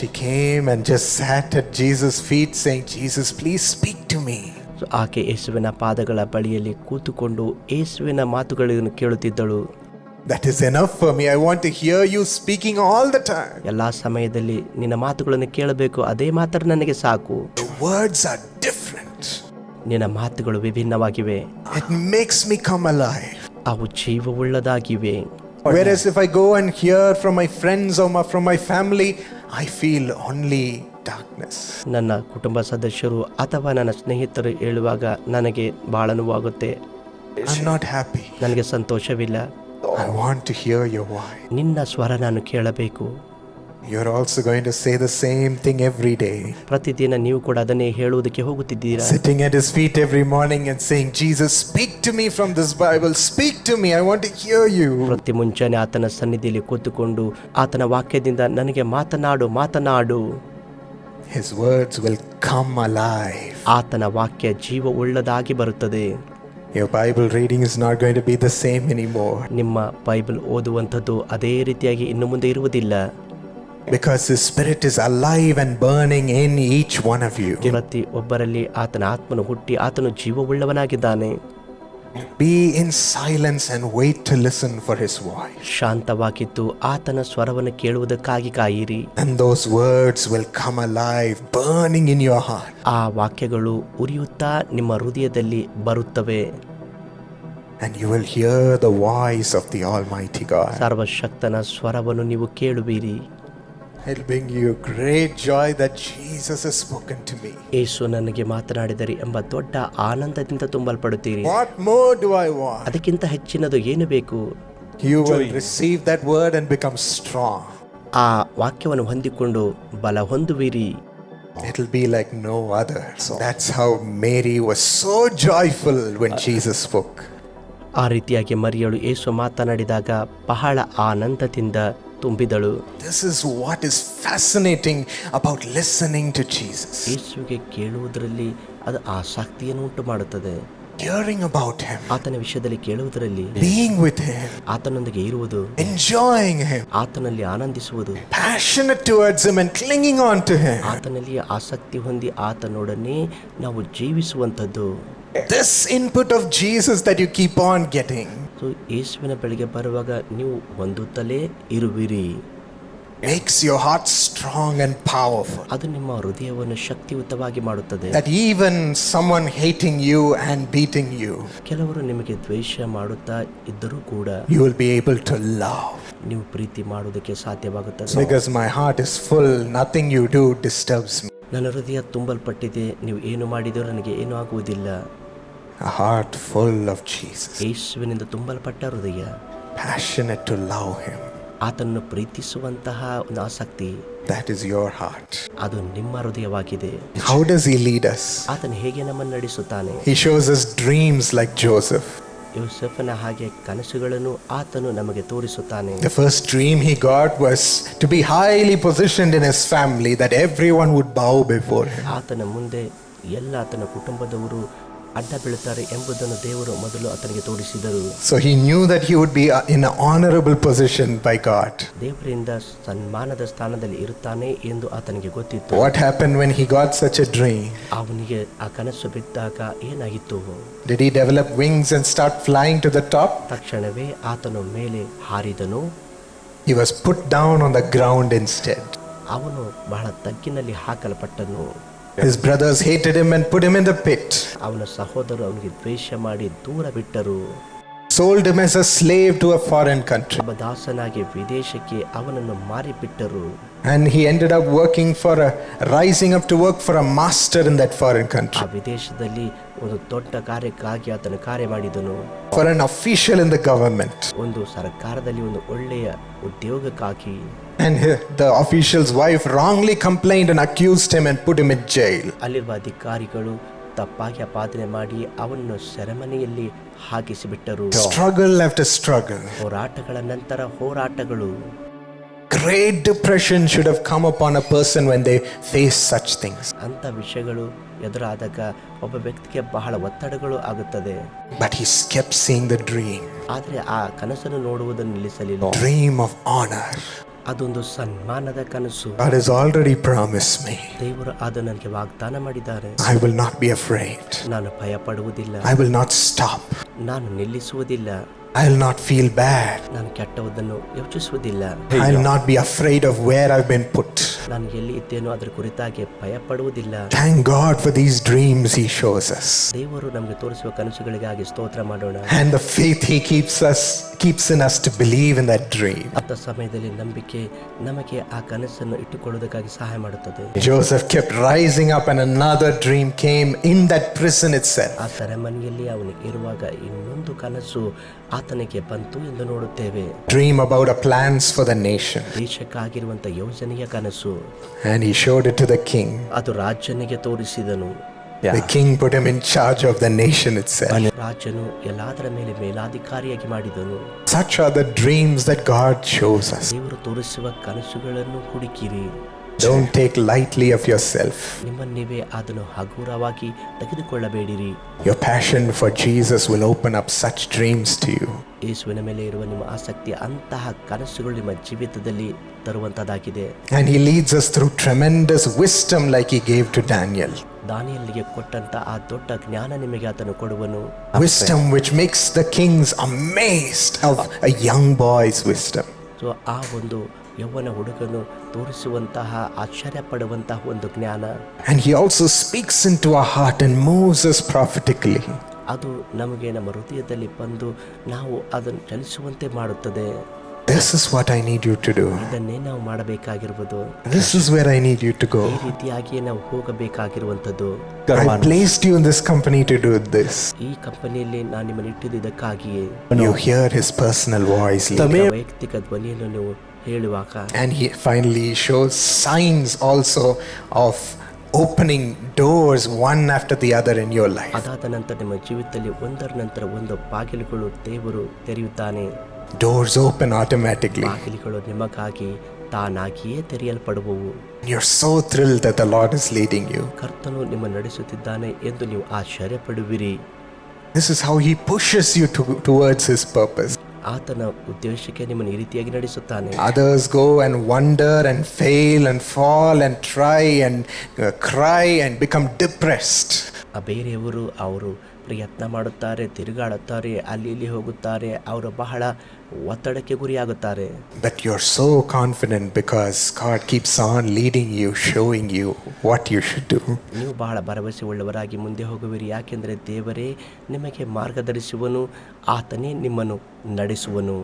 she came and just sat at Jesus' feet saying, Jesus, please speak to me. So ಆಕೆ ಯೇಸುವಿನ ಪಾದಗಳ ಬಳಿಯಲ್ಲಿ ಕೂತುಕೊಂಡು ಯೇಸುವಿನ ಮಾತುಗಳನ್ನು ಕೇಳುತ್ತಿದ್ದಳು That is enough for me. I want to hear you speaking all the time. ಎಲ್ಲ ಸಮಯದಲ್ಲಿ ನಿನ್ನ ಮಾತುಗಳನ್ನು ಕೇಳಬೇಕು ಅದೇ ಮಾತ್ರ ನನಗೆ ಸಾಕು The words are different. ನಿನ್ನ ಮಾತುಗಳು ವಿಭಿನ್ನವಾಗಿವೆ It makes me come alive. ಅವು ಜೀವವುಳ್ಳದಾಗಿವೆ Whereas if I go and hear from my friends or my- from my family, I feel only darkness. ನನ್ನ ಕುಟುಂಬ ಸದಸ್ಯರು ಅಥವಾ ನನ್ನ ಸ್ನೇಹಿತರು ಹೇಳುವಾಗ ನನಗೆ ಬಹಳ ನೋವಾಗುತ್ತೆ I'm not happy. ನನಗೆ ಸಂತೋಷವಿಲ್ಲ I want to hear your voice. ನಿನ್ನ ಸ್ವರ ನಾನು ಕೇಳಬೇಕು You're also going to say the same thing every day. ಪ್ರತಿದಿನ ನೀವು ಕೂಡ ಅದನ್ನೇ ಹೇಳುವುದಕ್ಕೆ ಹೋಗುತ್ತಿದ್ದೀರಾ Sitting at his feet every morning and saying, Jesus, speak to me from this Bible. Speak to me. I want to hear you. ಪ್ರತಿ ಮುಂಚಾನೆ ಆತನ ಸನ್ನಿಧಿಯಲ್ಲಿ ಕೂತುಕೊಂಡು ಆತನ ವಾಕ್ಯದಿಂದ ನನಗೆ ಮಾತನಾಡು ಮಾತನಾಡು His words will come alive. ಆತನ ವಾಕ್ಯ ಜೀವ ಉಳ್ಳದಾಗಿ ಬರುತ್ತದೆ Your Bible reading is not going to be the same anymore ನಿಮ್ಮ ಬೈಬಲ್ ಓದುವಂಥದ್ದು ಅದೇ ರೀತಿಯಾಗಿ ಇನ್ನು ಮುಂದೆ ಇರುವುದಿಲ್ಲ because His Spirit is alive and burning in each one of you. ಪ್ರತಿ ಒಬ್ಬರಲ್ಲಿ ಆತನ ಆತ್ಮನು ಹುಟ್ಟಿ ಆತನು ಜೀವವುಳ್ಳವನಾಗಿದ್ದಾನೆ Be in silence and wait to listen for His voice. ಶಾಂತವಾಗಿದ್ದು ಆತನ ಸ್ವರವನ್ನು ಕೇಳುವುದಕ್ಕಾಗಿ ಕಾಯಿರಿ And those words will come alive, burning in your heart. ಆ ವಾಕ್ಯಗಳು ಉರಿಯುತ್ತಾ ನಿಮ್ಮ ಹೃದಯದಲ್ಲಿ ಬರುತ್ತವೆ And you will hear the voice of the Almighty God. ಸರ್ವಶಕ್ತನ ಸ್ವರವನ್ನು ನೀವು ಕೇಳುವಿರಿ It'll bring you great joy that Jesus has spoken to me. ಯೇಸು ನನಗೆ ಮಾತನಾಡಿದರೆ ಎಂಬ ದೊಡ್ಡ ಆನಂದದಿಂದ ತುಂಬಲ್ಪಡುತ್ತೀರಿ What more do I want? ಅದಕ್ಕಿಂತ ಹೆಚ್ಚಿನದು ಏನು ಬೇಕು You will receive that word and become strong. ಆ ವಾಕ್ಯವನ್ನು ಹೊಂದಿಕೊಂಡು ಬಲ ಹೊಂದುವಿರಿ It'll be like no other. So that's how Mary was so joyful when Jesus spoke. ಆ ರೀತಿಯಾಗಿ ಮರಿಯಳು ಯೇಸು ಮಾತನಾಡಿದಾಗ ಬಹಳ ಆನಂದದಿಂದ ತುಂಬಿದಳು This is what is fascinating about listening to Jesus. ಯೇಸುವಿಗೆ ಕೇಳುವುದರಲ್ಲಿ ಅದು ಆಸಕ್ತಿಯನ್ನು ಉಂಟು ಮಾಡುತ್ತದೆ Hearing about Him, ಆತನ ವಿಷಯದಲ್ಲಿ ಕೇಳುವುದರಲ್ಲಿ being with Him, ಆತನೊಂದಿಗೆ ಇರುವುದು enjoying Him, ಆತನಲ್ಲಿ ಆನಂದಿಸುವುದು passionate towards Him, and clinging on to Him. ಆತನಲ್ಲಿ ಆಸಕ್ತಿ ಹೊಂದಿ ಆತನೊಡನೆ ನಾವು ಜೀವಿಸುವಂಥದ್ದು This input of Jesus that you keep on getting so ಯೇಸುವಿನ ಬಳಿಗೆ ಬರುವಾಗ ನೀವು ಹೊಂದುತ್ತಲೇ ಇರುವಿರಿ makes your heart strong and powerful. ಅದು ನಿಮ್ಮ ಹೃದಯವನ್ನು ಶಕ್ತಿಯುತವಾಗಿ ಮಾಡುತ್ತದೆ That even someone hating you and beating you, ಕೆಲವರು ನಿಮಗೆ ದ್ವೇಷ ಮಾಡುತ್ತಾ ಇದ್ದರೂ ಕೂಡ you will be able to love. ನೀವು ಪ್ರೀತಿ ಮಾಡುವುದಕ್ಕೆ ಸಾಧ್ಯವಾಗುತ್ತದೆ Because my heart is full, nothing you do disturbs me. ನನ್ನ ಹೃದಯ ತುಂಬಲ್ಪಟ್ಟಿದೆ ನೀವು ಏನು ಮಾಡಿದರೂ ನನಗೆ ಏನೂ ಆಗುವುದಿಲ್ಲ A heart full of Jesus, ಯೇಸುವಿನಿಂದ ತುಂಬಲ್ಪಟ್ಟ ಹೃದಯ passionate to love Him. ಆತನನ್ನು ಪ್ರೀತಿಸುವಂತಹ ಒಂದು ಆಸಕ್ತಿ That is your heart. ಅದು ನಿಮ್ಮ ಹೃದಯವಾಗಿದೆ How does He lead us? ಆತನು ಹೇಗೆ ನಮ್ಮನ್ನು ನಡೆಸುತ್ತಾನೆ He shows us dreams like Joseph. ಯೋಸೆಫನ ಹಾಗೆ ಕನಸುಗಳನ್ನು ಆತನು ನಮಗೆ ತೋರಿಸುತ್ತಾನೆ The first dream he got was to be highly positioned in his family, that everyone would bow before him. ಆತನ ಮುಂದೆ ಎಲ್ಲ ಆತನ ಕುಟುಂಬದವರು ಅಡ್ಡ ಬೀಳುತ್ತಾರೆ ಎಂಬುದನ್ನು ದೇವರು ಮೊದಲು ಆತನಿಗೆ ತೋರಿಸಿದರು So he knew that he would be uh, in an honorable position by God. ದೇವರಿಂದ ಸನ್ಮಾನದ ಸ್ಥಾನದಲ್ಲಿ ಇರುತ್ತಾನೆ ಎಂದು ಆತನಿಗೆ ಗೊತ್ತಿತ್ತು What happened when he got such a dream? ಅವನಿಗೆ ಆ ಕನಸು ಬಿದ್ದಾಗ ಏನಾಗಿತ್ತು Did he develop wings and start flying to the top? ತಕ್ಷಣವೇ ಆತನು ಮೇಲೆ ಹಾರಿದನು He was put down on the ground instead. ಅವನು ಬಹಳ ತಗ್ಗಿನಲ್ಲಿ ಹಾಕಲ್ಪಟ್ಟನು His brothers hated him and put him in the pit, ಅವನ ಸಹೋದರರು ಅವನಿಗೆ ದ್ವೇಷ ಮಾಡಿ ದೂರ ಬಿಟ್ಟರು sold him as a slave to a foreign country. ದಾಸನಾಗಿ ವಿದೇಶಕ್ಕೆ ಅವನನ್ನು ಮಾರಿಬಿಟ್ಟರು And he ended up working for a, rising up to work for a master in that foreign ಆ country, ವಿದೇಶದಲ್ಲಿ ಒಂದು ದೊಡ್ಡ ಕಾರ್ಯಕ್ಕಾಗಿ ಆತನು ಕಾರ್ಯ ಮಾಡಿದನು for an official in the government. ಒಂದು ಸರ್ಕಾರದಲ್ಲಿ ಒಂದು ಒಳ್ಳೆಯ ಉದ್ಯೋಗಕ್ಕಾಗಿ And he- the official's wife wrongly complained and accused him and put him in jail. ಅಲ್ಲಿರುವ ಅಧಿಕಾರಿಗಳು ತಪ್ಪಾಗಿ ಅಪಾದನೆ ಮಾಡಿ ಅವನನ್ನು ಸೆರೆಮನೆಯಲ್ಲಿ ಹಾಕಿಸಿಬಿಟ್ಟರು Struggle after struggle. ಹೋರಾಟಗಳ ನಂತರ ಹೋರಾಟಗಳು Great depression should have come upon a person when they face such things. ಅಂಥ ವಿಷಯಗಳು ಎದುರಾದಾಗ ಒಬ್ಬ ವ್ಯಕ್ತಿಗೆ ಬಹಳ ಒತ್ತಡಗಳು ಆಗುತ್ತದೆ But he kept seeing the dream ಆದರೆ ಆ ಕನಸನ್ನು ನೋಡುವುದನ್ನು ನಿಲ್ಲಿಸಲಿಲ್ಲ dream of honor. ಅದೊಂದು ಸನ್ಮಾನದ ಕನಸು God has already promised me. ದೇವರು ಅದು ನನಗೆ ವಾಗ್ದಾನ ಮಾಡಿದ್ದಾರೆ I will not be afraid. ನಾನು ಭಯ ಪಡುವುದಿಲ್ಲ I will not stop. ನಾನು ನಿಲ್ಲಿಸುವುದಿಲ್ಲ I will not feel bad. ನಾನು ಕೆಟ್ಟವುದನ್ನು ಯೋಚಿಸುವುದಿಲ್ಲ I will not be afraid of where I've been put. ನಾನು ಎಲ್ಲಿ ಇದ್ದೇನೋ ಅದರ ಕುರಿತಾಗಿ ಭಯ ಪಡುವುದಿಲ್ಲ Thank God for these dreams He shows us. ದೇವರು ನಮಗೆ ತೋರಿಸುವ ಕನಸುಗಳಿಗಾಗಿ ಸ್ತೋತ್ರ ಮಾಡೋಣ And the faith He keeps us keeps in us to believe in that dream. ಅಂಥ ಸಮಯದಲ್ಲಿ ನಂಬಿಕೆ ನಮಗೆ ಆ ಕನಸನ್ನು ಇಟ್ಟುಕೊಳ್ಳುವುದಕ್ಕಾಗಿ ಸಹಾಯ ಮಾಡುತ್ತದೆ Joseph kept rising up, and another dream came in that prison itself. ಆ ಸೆರೆಮನಿಯಲ್ಲಿ ಅವನು ಇರುವಾಗ ಇನ್ನೊಂದು ಕನಸು ಆತನಿಗೆ ಬಂತು ಎಂದು ನೋಡುತ್ತೇವೆ dream about a plans for the nation. ದೇಶಕ್ಕಾಗಿರುವಂತ ಯೋಜನೆಯ ಕನಸು and he showed it to the king. ಅದು ರಾಜನಿಗೆ ತೋರಿಸಿದನು The king put him in charge of the nation itself. ರಾಜನು ಎಲ್ಲದರ ಮೇಲೆ ಮೇಲಾಧಿಕಾರಿಯಾಗಿ ಮಾಡಿದನು Such are the dreams that God shows us. ದೇವರು ತೋರಿಸುವ ಕನಸುಗಳನ್ನು ಹುಡುಕಿರಿ Don't take lightly of yourself. ನಿಮ್ಮನ್ನು ನೀವೇ ಅದನ್ನು ಹಗುರವಾಗಿ ತೆಗೆದುಕೊಳ್ಳಬೇಡಿರಿ Your passion for Jesus will open up such dreams to you. ಯೇಸುವಿನ ಮೇಲೆ ಇರುವ ನಿಮ್ಮ ಆಸಕ್ತಿ ಅಂತಹ ಕನಸುಗಳು ನಿಮ್ಮ ಜೀವಿತದಲ್ಲಿ ತರುವಂತದ್ದಾಗಿದೆ And he leads us through tremendous wisdom like he gave to Daniel. ದಾನಿಯಲ್ಲಿಗೆ ಕೊಟ್ಟಂತ ಆ ದೊಡ್ಡ ಜ್ಞಾನ ನಿಮಗೆ ಆತನು ಕೊಡುವನು Wisdom which makes the kings amazed of a young boy's wisdom. So ಆ ಒಂದು ಯೌವನ ಹುಡುಗನು ತೋರಿಸುವಂತಹ ಆಶ್ಚರ್ಯ ಪಡುವಂತಹ ಒಂದು ಜ್ಞಾನ And he also speaks into our heart and moves us prophetically. ಅದು ನಮಗೆ ನಮ್ಮ ಹೃದಯದಲ್ಲಿ ಬಂದು ನಾವು ಅದನ್ನು ಚಲಿಸುವಂತೆ ಮಾಡುತ್ತದೆ This is what I need you to do. ಇದನ್ನೇ ನಾವು ಮಾಡಬೇಕಾಗಿರುವುದು This is where I need you to ಈ ರೀತಿಯಾಗಿ ನಾವು ಹೋಗಬೇಕಾಗಿರುವಂಥದ್ದು I placed you in this company to do this. ಈ ಕಂಪನಿಯಲ್ಲಿ ನಾನು ನಿಮ್ಮನ್ನು ಇಟ್ಟಿದ್ದಕ್ಕಾಗಿಯೇ You hear his personal voice. ವೈಯಕ್ತಿಕ ಧ್ವನಿಯನ್ನು ನೀವು ಹೇಳುವಾಗ And he finally shows signs also of opening doors one after the other in your life. ಅದಾದ ನಂತರ ನಿಮ್ಮ ಜೀವಿತದಲ್ಲಿ ಒಂದರ ನಂತರ ಒಂದು ಬಾಗಿಲುಗಳು ದೇವರು ತೆರೆಯುತ್ತಾನೆ Doors open automatically. ಬಾಗಿಲುಗಳು ನಿಮಗಾಗಿ ತಾನಾಗಿಯೇ ತೆರೆಯಲ್ಪಡುವವು You're so thrilled that the Lord is leading you. ಕರ್ತನು ನಿಮ್ಮ ನಡೆಸುತ್ತಿದ್ದಾನೆ ಎಂದು ನೀವು ಆಶ್ಚರ್ಯ ಪಡುವಿರಿ This is how he pushes you to, towards his purpose. ಆತನ ಉದ್ದೇಶಕ್ಕೆ ನಿಮ್ಮನ್ನು ಈ ರೀತಿಯಾಗಿ ನಡೆಸುತ್ತಾನೆ Others go and wander and fail and fall and try and cry cry and become depressed. ಆ ಬೇರೆಯವರು ಅವರು ಪ್ರಯತ್ನ ಮಾಡುತ್ತಾರೆ ತಿರುಗಾಡುತ್ತಾರೆ ಅಲ್ಲಿ ಇಲ್ಲಿ ಹೋಗುತ್ತಾರೆ ಅವರು ಬಹಳ ಒತ್ತಡಕ್ಕೆ ಗುರಿಯಾಗುತ್ತಾರೆ. That you are so confident because God keeps on leading you showing you what you should do ನೀವು ಬಹಳ ಭರವಸೆ ಉಳ್ಳವರಾಗಿ ಮುಂದೆ ಹೋಗುವಿರಿ. ಯಾಕೆಂದರೆ ದೇವರೇ ನಿಮಗೆ ಮಾರ್ಗದರ್ಶಿಸುವನು ಆತನೇ ನಿಮ್ಮನ್ನು ನಡೆಸುವನು.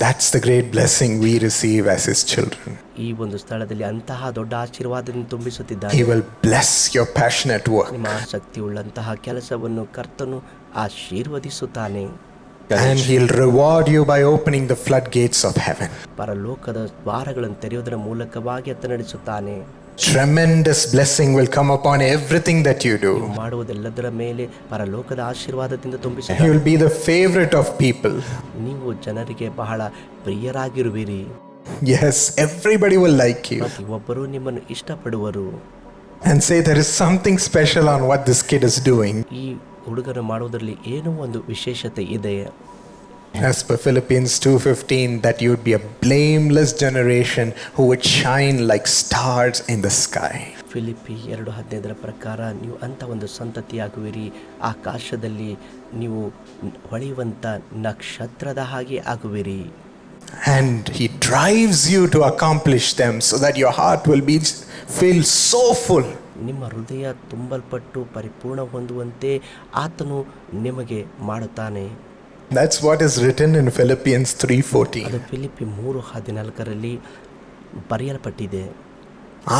That's the great blessing we receive as his children ಈ ಒಂದು ಸ್ಥಳದಲ್ಲಿ ಅಂತಹ ದೊಡ್ಡ ಆಶೀರ್ವಾದದಿಂದ ತುಂಬಿಸುತ್ತಿದ್ದಾರೆ he will bless your passionate at work ನಿಮ್ಮ ಆಸಕ್ತಿ ಉಳ್ಳಂತಹ ಕೆಲಸವನ್ನು ಕರ್ತನು ಆಶೀರ್ವದಿಸುತ್ತಾನೆ. and He'll reward you by opening the floodgates of heaven. ಪರಲೋಕದ ದ್ವಾರಗಳನ್ನು ತೆರೆಯುವುದರ ಮೂಲಕವಾಗಿ ಆತ ನಡೆಸುತ್ತಾನೆ Tremendous blessing will come upon everything that you do. ನೀವು ಮಾಡುವುದೆಲ್ಲದರ ಮೇಲೆ ಪರಲೋಕದ ಆಶೀರ್ವಾದದಿಂದ ತುಂಬಿಸಿ You will be the favorite of people. ನೀವು ಜನರಿಗೆ ಬಹಳ ಪ್ರಿಯರಾಗಿರುವಿರಿ Yes, everybody will like you ಪ್ರತಿಯೊಬ್ಬರೂ ನಿಮ್ಮನ್ನು ಇಷ್ಟಪಡುವರು and say there is something special on what this kid is doing. ಈ ಹುಡುಗರು ಮಾಡುವುದರಲ್ಲಿ ಏನೋ ಒಂದು ವಿಶೇಷತೆ ಇದೆ As per Philippians 2:15 that you would be a blameless generation who would shine like stars in the sky. Philippi ಎರಡು ಹದಿನೈದರ ಪ್ರಕಾರ ನೀವು ಅಂಥ ಒಂದು ಸಂತತಿಯಾಗುವಿರಿ ಆಕಾಶದಲ್ಲಿ ನೀವು ಹೊಳೆಯುವಂಥ ನಕ್ಷತ್ರದ ಹಾಗೆ ಆಗುವಿರಿ And he drives you to accomplish them so that your heart will be filled so full. ನಿಮ್ಮ ಹೃದಯ ತುಂಬಲ್ಪಟ್ಟು ಪರಿಪೂರ್ಣ ಹೊಂದುವಂತೆ ಆತನು ನಿಮಗೆ ಮಾಡುತ್ತಾನೆ That's what is written in Philippians 3:14. ಅದು ಫಿಲಿಪಿ ಮೂರು ಹದಿನಾಲ್ಕರಲ್ಲಿ ಬರೆಯಲ್ಪಟ್ಟಿದೆ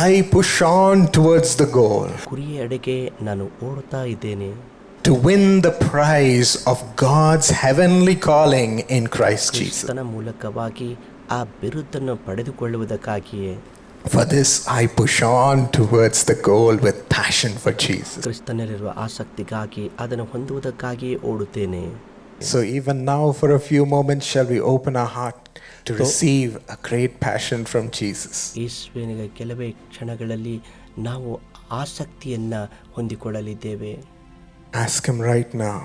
I push on towards the goal ಗುರಿಯ ಎಡೆಗೆ ನಾನು ಓಡುತ್ತಾ ಇದ್ದೇನೆ to win the prize of God's heavenly calling in Christ Jesus. ಕ್ರಿಸ್ತನ ಮೂಲಕವಾಗಿ ಆ ಬಿರುದನ್ನು ಪಡೆದುಕೊಳ್ಳುವುದಕ್ಕಾಗಿಯೇ For this I push on towards the goal with passion for Jesus. ಕ್ರಿಸ್ತನಲ್ಲಿರುವ ಆಸಕ್ತಿಗಾಗಿ ಅದನ್ನು ಹೊಂದುವುದಕ್ಕಾಗಿಯೇ ಓಡುತ್ತೇನೆ So even now for a few moments shall we open our heart to receive a great passion from Jesus. ಯೇಸುವಿನಿಗೆ ಕೆಲವೇ ಕ್ಷಣಗಳಲ್ಲಿ ನಾವು ಆಸಕ್ತಿಯನ್ನು ಹೊಂದಿಕೊಳ್ಳಲಿದ್ದೇವೆ Ask him right now.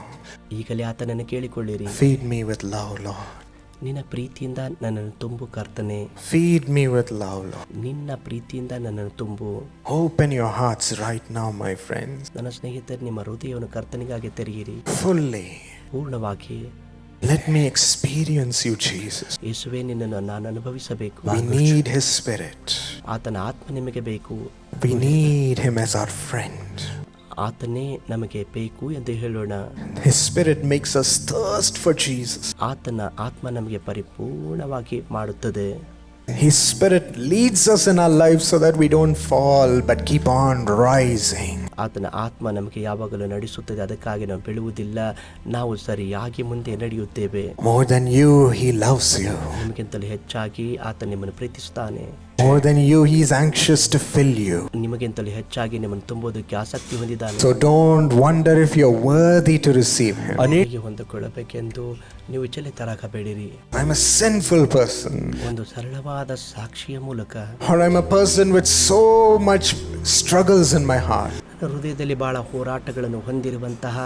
ಈಗಲೇ ಆತನನ್ನು ಕೇಳಿಕೊಳ್ಳಿರಿ Feed me with love, Lord. ನಿನ್ನ ಪ್ರೀತಿಯಿಂದ ನನ್ನನ್ನು ತುಂಬು ಕರ್ತನೆ Feed me with love, Lord. ನಿನ್ನ ಪ್ರೀತಿಯಿಂದ ನನ್ನನ್ನು ತುಂಬು Open your hearts right now, my friends. ನನ್ನ ಸ್ನೇಹಿತರು ನಿಮ್ಮ ಹೃದಯವನ್ನು ಕರ್ತನಿಗಾಗಿ ತೆರೆಯಿರಿ Fully. ಪೂರ್ಣವಾಗಿ Let me experience you, Jesus. ಯೇಸುವೆ ನಿನ್ನನ್ನು ನಾನು ಅನುಭವಿಸಬೇಕು We need his spirit. ಆತನ ಆತ್ಮ ನಿಮಗೆ ಬೇಕು We need him as our friend. ಆತನೇ ನಮಗೆ ಬೇಕು ಎಂದು ಹೇಳೋಣ His spirit makes us thirst for Jesus. ಆತನ ಆತ್ಮ ನಮಗೆ ಪರಿಪೂರ್ಣವಾಗಿ ಮಾಡುತ್ತದೆ His spirit leads us in our lives so that we don't fall but keep on rising. ಆತನ ಆತ್ಮ ನಮಗೆ ಯಾವಾಗಲೂ ನಡೆಸುತ್ತದೆ ಅದಕ್ಕಾಗಿ ನಾವು ಬೀಳುವುದಿಲ್ಲ ನಾವು ಸರಿಯಾಗಿ ಮುಂದೆ ನಡೆಯುತ್ತೇವೆ More than you, he loves you. ನಿಮಗಿಂತಲೂ ಹೆಚ್ಚಾಗಿ ಆತ ನಿಮ್ಮನ್ನು ಪ್ರೀತಿಸುತ್ತಾನೆ More than you, he's anxious to fill you. ನಿಮಗಿಂತಲೂ ಹೆಚ್ಚಾಗಿ ನಿಮ್ಮನ್ನು ತುಂಬುವುದಕ್ಕೆ ಆಸಕ್ತಿ ಹೊಂದಿದ್ದಾನೆ So don't wonder if you're worthy to receive him. ಹೇಗೆ ಹೊಂದಿಕೊಳ್ಳಬೇಕೆಂದು ನೀವು ವಿಚಲಿತರಾಗಬೇಡಿರಿ I'm a sinful person, ಒಂದು ಸರಳವಾದ ಸಾಕ್ಷಿಯ ಮೂಲಕ or I'm a person with so much struggles in my heart. ನನ್ನ ಹೃದಯದಲ್ಲಿ ಬಹಳ ಹೋರಾಟಗಳನ್ನು ಹೊಂದಿರುವಂತಹ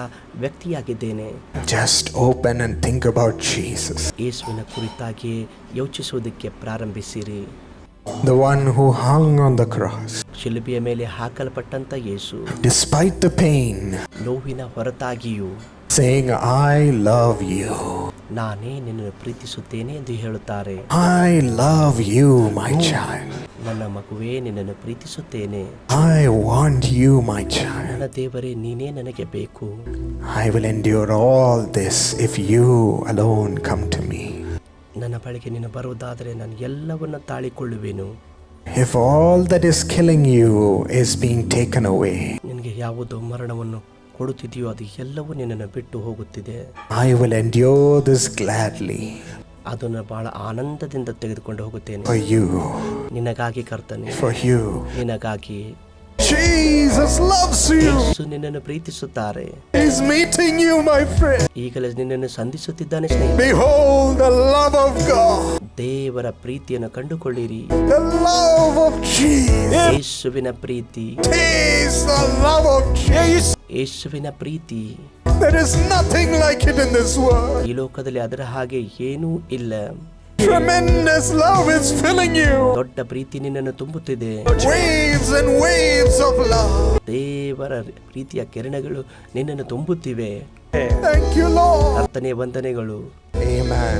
ವ್ಯಕ್ತಿಯಾಗಿದ್ದೇನೆ Just open and think about Jesus, ಯೇಸುವಿನ ಕುರಿತಾಗಿ ಯೋಚಿಸುವುದಕ್ಕೆ ಪ್ರಾರಂಭಿಸಿರಿ the one who hung on the cross. ಶಿಲುಬೆಯ ಮೇಲೆ ಹಾಕಲ್ಪಟ್ಟಂತ ಯೇಸು Despite the pain, ನೋವಿನ ಹೊರತಾಗಿಯೂ saying, I love you. ನಾನೇ ನಿನ್ನನ್ನು ಪ್ರೀತಿಸುತ್ತೇನೆ ಎಂದು ಹೇಳುತ್ತಾರೆ I love you, my child. ನನ್ನ ಮಗುವೇ ನಿನ್ನನ್ನು ಪ್ರೀತಿಸುತ್ತೇನೆ I want you, my child. ನನ್ನ ದೇವರೇ ನೀನೇ ನನಗೆ ಬೇಕು I will endure all this if you alone come to me. ನನ್ನ ಬಳಿಗೆ ನೀನು ಬರುವುದಾದರೆ ನಾನು ಎಲ್ಲವನ್ನು ತಾಳಿಕೊಳ್ಳುವೆನು. If all that is killing you is being taken away, ನಿನಗೆ ಯಾವುದು ಮರಣವನ್ನು ಕೊಡುತ್ತಿದೆಯೋ ಅದು ಎಲ್ಲವೂ ನಿನ್ನನ್ನು ಬಿಟ್ಟು ಹೋಗುತ್ತಿದೆ. I will endure this gladly. ಅದನ್ನು ಬಹಳ ಆನಂದದಿಂದ ತೆಗೆದುಕೊಂಡು ಹೋಗುತ್ತೇನೆ. For you. ನಿನಗಾಗಿ ಕರ್ತನೆ. ಫಾರ್ ಯು ನಿನಗಾಗಿ. Jesus loves you. ಯೇಸು ನಿನ್ನನ್ನು ಪ್ರೀತಿಸುತ್ತಾರೆ. He's meeting you, my friend. ಈಗಲೇ ನಿನ್ನನ್ನು ಸಂಧಿಸುತ್ತಿದ್ದಾನೆ ಸ್ನೇಹಿತ Behold the love of God, ದೇವರ ಪ್ರೀತಿಯನ್ನು ಕಂಡುಕೊಳ್ಳಿರಿ the love of Jesus. ಯೇಸುವಿನ ಪ್ರೀತಿ is the love of Jesus. ಯೇಸುವಿನ ಪ್ರೀತಿ There is nothing like it in this world. ಈ ಲೋಕದಲ್ಲಿ ಅದರ ಹಾಗೆ ಏನೂ ಇಲ್ಲ Tremendous love is filling you. ದೊಡ್ಡ ಪ್ರೀತಿ ನಿನ್ನನ್ನು ತುಂಬುತ್ತಿದೆ Waves and waves of love. ದೇವರ ಪ್ರೀತಿಯ ಕಿರಣಗಳು ನಿನ್ನನ್ನು ತುಂಬುತ್ತಿವೆ Thank you, Lord. ಕರ್ತನೆಯ ವಂದನೆಗಳು Amen.